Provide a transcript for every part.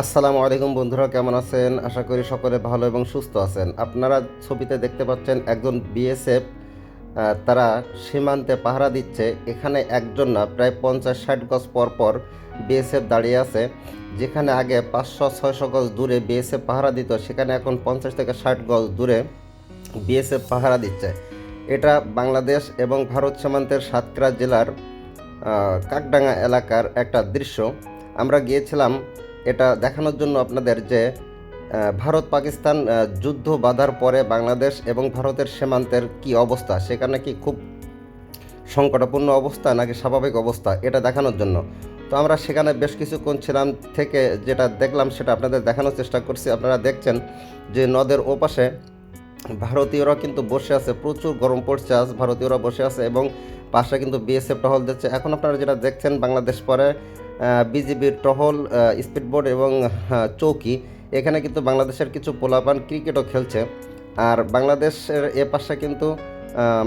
আসসালামু আলাইকুম বন্ধুরা, কেমন আছেন? আশা করি সকলে ভালো এবং সুস্থ আছেন। আপনারা ছবিতে দেখতে পাচ্ছেন একজন বিএসএফ তারা সীমান্তে পাহারা দিচ্ছে। এখানে একজন না, প্রায় পঞ্চাশ ষাট গজ পর পর বিএসএফ দাঁড়িয়ে আছে। যেখানে আগে পাঁচশো, ছয়শো গজ দূরে বিএসএফ পাহারা দিত, সেখানে এখন পঞ্চাশ থেকে ষাট গজ দূরে বিএসএফ পাহারা দিচ্ছে। এটা বাংলাদেশ এবং ভারত সীমান্তের সাতক্ষীরা জেলার কাকডাঙ্গা এলাকার একটা দৃশ্য। আমরা গিয়েছিলাম এটা দেখানোর জন্য আপনাদের যে ভারত পাকিস্তান যুদ্ধ বাঁধার পরে বাংলাদেশ এবং ভারতের সীমান্তের কি অবস্থা? সেখানে কি খুব সংকটাপূর্ণ অবস্থা নাকি স্বাভাবিক অবস্থা? এটা দেখানোর জন্য। তো আমরা সেখানে বেশ কিছুক্ষণ ছিলাম থেকে যেটা দেখলাম সেটা আপনাদের দেখানোর চেষ্টা করছি। আপনারা দেখছেন যে নদের ওপাশে ভারতীয়রা কিন্তু বসে আছে, প্রচুর গরম পড়ছে আজ, ভারতীয়রা বসে আছে এবং পাশে কিন্তু বিএসএফ টহল দিচ্ছে। এখন আপনারা যেটা দেখছেন বাংলাদেশ পরে বিজিবির টহল স্পিডবোট এবং চৌকি, এখানে কিন্তু বাংলাদেশের কিছু পোলাপান ক্রিকেটও খেলছে। আর বাংলাদেশের এ পাশে কিন্তু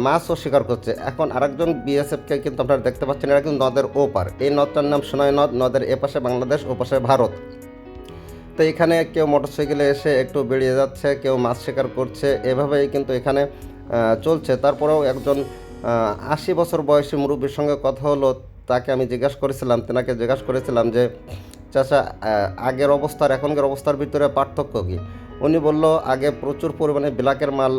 মাছও শিকার করছে। এখন আরেকজন বিএসএফকে কিন্তু আপনারা দেখতে পাচ্ছেন, এরা কিন্তু নদের ওপার। এই নদটার নাম সোনাই নদ, নদের এ পাশে বাংলাদেশ ও পাশে ভারত। তো এখানে কেউ মোটরসাইকেলে এসে একটু বেরিয়ে যাচ্ছে, কেউ মাছ শিকার করছে, এভাবেই কিন্তু এখানে চলছে। তারপরেও একজন আশি বছর বয়সী মুরব্বীর সঙ্গে কথা হলো, তাকে আমি জিজ্ঞাসা করেছিলাম, তেনাকে জিজ্ঞাসা করেছিলাম যে, চাচা আগের অবস্থার, এখনকার অবস্থার ভিতরে পার্থক্য কী? উনি বলল, আগে প্রচুর পরিমাণে ব্ল্যাকের মাল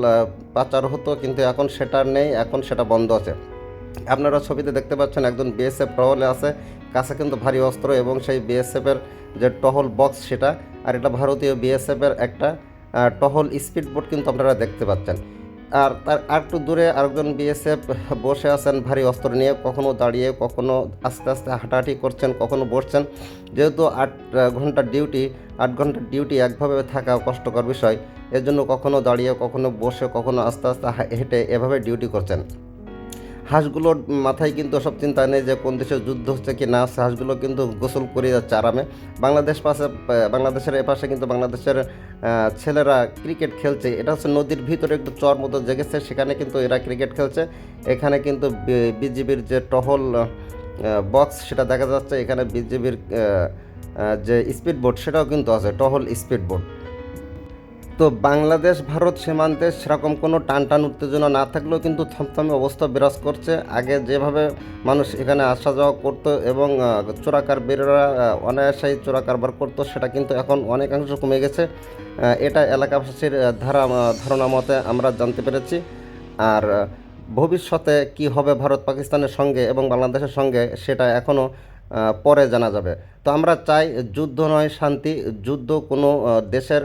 পাচার হতো, কিন্তু এখন সেটা নেই, এখন সেটা বন্ধ আছে। আপনারা ছবিতে দেখতে পাচ্ছেন একজন বিএসএফ টহলে আছে, কাছে কিন্তু ভারী অস্ত্র এবং সেই বিএসএফের যে টহল বক্স সেটা আর এটা ভারতীয় বিএসএফের একটা টহল স্পিড বোট কিন্তু আপনারা দেখতে পাচ্ছেন। আর তার একটু দূরে আরেকজন বিএসএফ বসে আছেন, ভারী অস্ত্র নিয়ে, কখনো দাঁড়িয়ে, কখনো আস্তে আস্তে হাঁটাহাঁটি করছেন, কখনো বসছেন। যেহেতু আট ঘণ্টার ডিউটি আট ঘণ্টার ডিউটি একভাবে থাকা কষ্টকর বিষয় এর জন্য কখনো দাঁড়িয়ে, কখনো বসে, কখনো আস্তে আস্তে হেঁটে এভাবে ডিউটি করছেন। হাঁসগুলোর মাথায় কিন্তু সব চিন্তা নেই যে কোন দেশে যুদ্ধ হচ্ছে কি না হচ্ছে হাঁসগুলো কিন্তু গোসল করে যাচ্ছে আরামে। বাংলাদেশ পাশে, বাংলাদেশের এপাশে কিন্তু বাংলাদেশের ছেলেরা ক্রিকেট খেলছে। এটা হচ্ছে নদীর ভিতরে একটু চর মতো জেগেছে, সেখানে কিন্তু এরা ক্রিকেট খেলছে। এখানে কিন্তু বিজিবির যে টহল বক্স, সেটা দেখা যাচ্ছে। এখানে বিজিবির যে স্পিড বোট সেটাও কিন্তু আছে, টহল স্পিড বোট তো বাংলাদেশ, ভারত সীমান্তে সেরকম কোনো টান টান উত্তেজনা না থাকলেও কিন্তু থমথমে অবস্থা বিরাজ করছে। আগে যেভাবে মানুষ এখানে আসা যাওয়া করতো এবং চোরাকার বেরোরা অনায়াসাই চোরা কারবার করতো, সেটা কিন্তু এখন অনেকাংশ কমে গেছে। এটা এলাকাবাসীর ধারা ধারণা মতে আমরা জানতে পেরেছি। আর ভবিষ্যতে কি হবে ভারত পাকিস্তানের সঙ্গে এবং বাংলাদেশের সঙ্গে, সেটা এখনও পরে জানা যাবে। তো আমরা চাই যুদ্ধ নয়, শান্তি। যুদ্ধ কোনো দেশের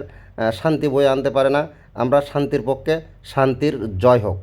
শান্তি বয়ে আনতে পারে না। আমরা শান্তির পক্ষে শান্তির জয় হোক।